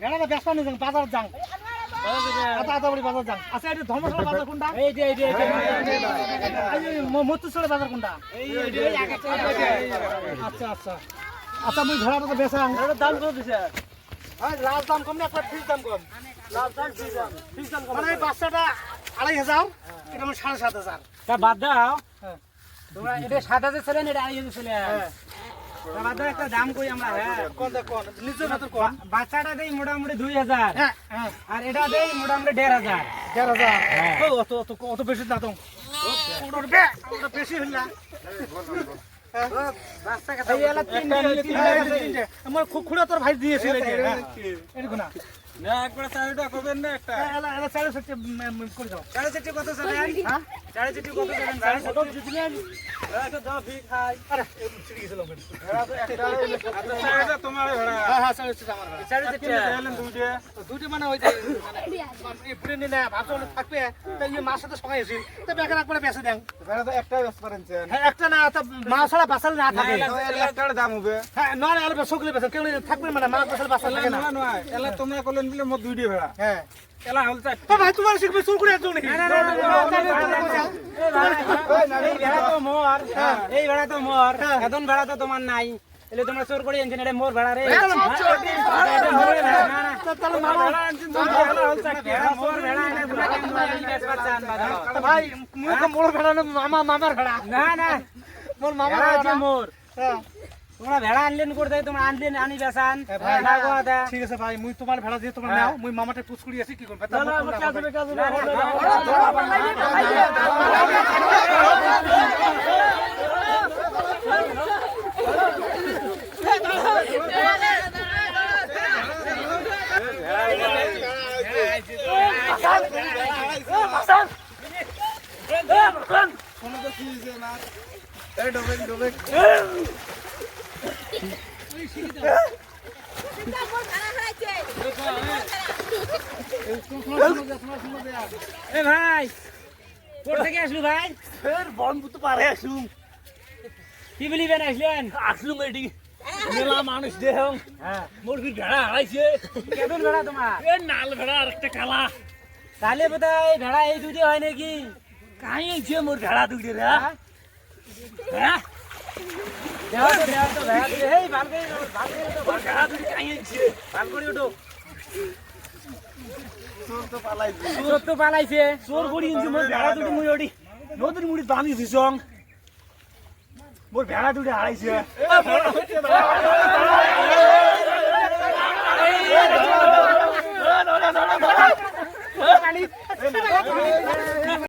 ভেড়াটা ব্যস্ত যান বাজার যান বাজার যান আচ্ছা এটা ধর্মশালা বাজার কোনটা এই যে এই যে এই যে এই যে ম- মতুসরা বাজার কোনটা আচ্ছা আচ্ছা আচ্ছা মুই ভেড়াটা তো বেচা দাম কত দিছে লাল দাম কম না ফিস দাম কম মানে এই বাচ্চাটা আড়াই হাজার এটা আমার সাড়ে সাত হাজার বাদ দাও হ্যাঁ। তোমরা এটা সাত হাজার ছিলেন এটা আড়াই হাজার ছিলেন বাচ্চাটা দেই মোটামুটি দুই হাজার। হ্যাঁ হ্যাঁ। আর এটা দেই মোটামুটি দেড় হাজার। দেড় হাজার। হ্যাঁ। অত বেশি না তো। বেশি হইল হ্যাঁ। আমার খুব খুঁড়ে তোর ভাই দিয়েছিল না করবেন না একটা? হ্যাঁ, এলা- এলা চারে করে দাও। কত হ্যাঁ? কত দিছিলেন? একটা দাও খাই। আরে, ছিঁড়ে গেছিল। তোমার হ্যাঁ, হ্যাঁ, চারে আমার দুইটা। দুইটা মানে ওই যে মানে পুরে নিলে ভাবছ থাকবে। তো এই মাছ এসে তো বেকার একবারে বেঁচে দেন। হ্যাঁ একটা না তো মা ছাড়া বাঁচালে না থাকে। দাম হবে। হ্যাঁ না না আরে সকলে বেঁচে কেউ থাকবে মানে মা বাঁচালে বাঁচালে থাকে না। এলা তোমরা করলেন বলে মোট দুইটি ভেড়া হ্যাঁ এলা হল চার তো ভাই তোমার শিখবে চুল করে একজন নাকি এই ভেড়া তো মোর এই ভেড়া তো মোর এখন ভেড়া তো তোমার নাই এলে তোমরা চোর করে আনছেন এটা মোর ভেড়া রে। ভাই তো মোর ভেড়া না মামা মামার ভেড়া না না মোর মামার ভেড়া। মোর হ্যাঁ। তোমরা ভেড়া আনলেন করে দেয় তোমরা আনলেন আনি বেচান এ ভাই, না গো দা ঠিক আছে ভাই মুই তোমার ভেড়া দিয়ে তোমার হ্যাঁ। নাও মুই মামাটা পুষ আছি কি করবে না, না, আমার কাজ হবে, কাজ হবে। এ ভাই কোথা থেকে আসলু ভাই? বন্ধু পারে আসুম। কি বলিবেন আসলেন? আসলুম এটি। মেলা মানুষ দেহ। হ্যাঁ। মোর কি ভেড়া হারাইছে। কেমন ভেড়া তোমার? এ নাল ভেড়া আর একটা কালা। তাহলে বোধহয় ভেড়া এই দুটি হয় নাকি? আইছে মোর ভেড়া দুইটা রে হ্যাঁ? হ্যাঁ দেওয়া তো দেওয়া তো ভেড়া দুটি এই ভাল করে ভাল করে ওঠো, মোর ভেড়া দুইটা কাই আইছে ভাল করে ওঠো চোর তো পালাইছে চোর তো পালাইছে চোর করি ইনছে মোর ভেড়া দুটো মুই ওটি নতুন মুড়ি দামি দিছং মোর ভেড়া দুটো হারাইছে